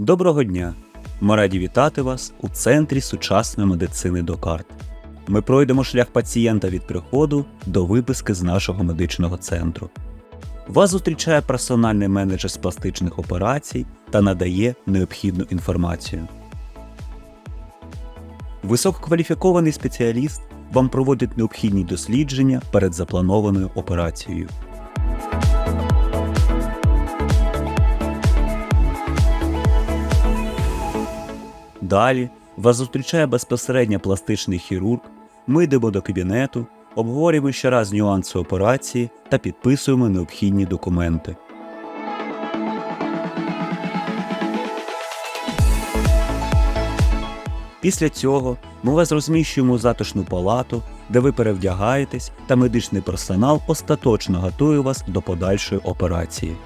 Доброго дня! Ми раді вітати вас у центрі сучасної медицини Докарт. Ми пройдемо шлях пацієнта від приходу до виписки з нашого медичного центру. Вас зустрічає персональний менеджер з пластичних операцій та надає необхідну інформацію. Висококваліфікований спеціаліст вам проводить необхідні дослідження перед запланованою операцією. Далі вас зустрічає безпосередньо пластичний хірург. Ми йдемо до кабінету, обговорюємо ще раз нюанси операції та підписуємо необхідні документи. Після цього ми вас розміщуємо у затишну палату, де ви перевдягаєтесь, та медичний персонал остаточно готує вас до подальшої операції.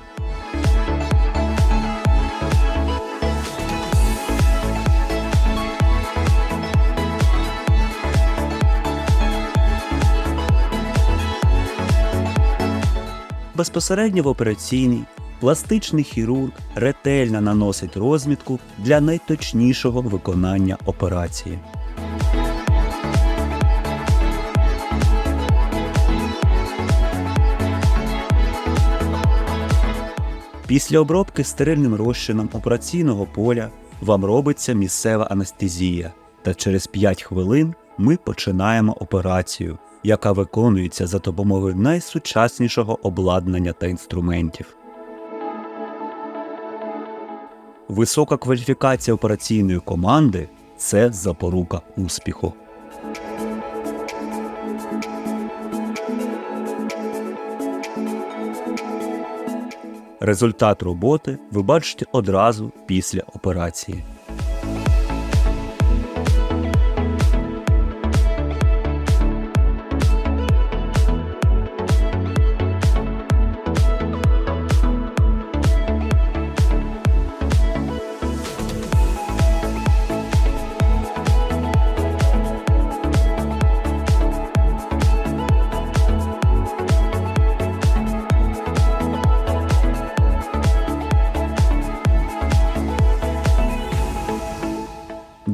Безпосередньо в операційній пластичний хірург ретельно наносить розмітку для найточнішого виконання операції. Після обробки стерильним розчином операційного поля вам робиться місцева анестезія, та через 5 хвилин ми починаємо операцію, яка виконується за допомогою найсучаснішого обладнання та інструментів. Висока кваліфікація операційної команди це запорука успіху. Результат роботи ви бачите одразу після операції.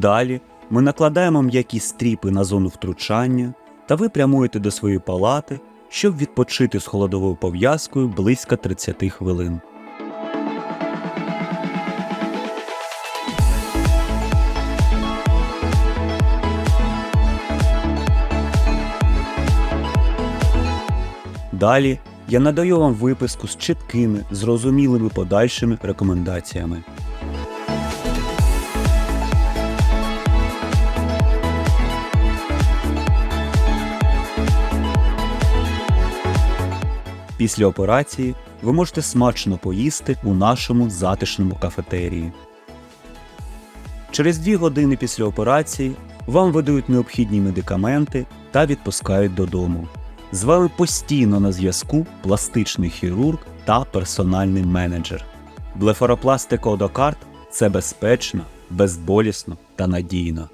Далі ми накладаємо м'які стріпи на зону втручання, та ви прямуєте до своєї палати, щоб відпочити з холодовою пов'язкою близько 30 хвилин. Далі я надаю вам виписку з чіткими, зрозумілими подальшими рекомендаціями. Після операції ви можете смачно поїсти у нашому затишному кафетерії. Через дві години після операції вам видають необхідні медикаменти та відпускають додому. З вами постійно на зв'язку пластичний хірург та персональний менеджер. Блефаропластика Одокарт це безпечно, безболісно та надійно.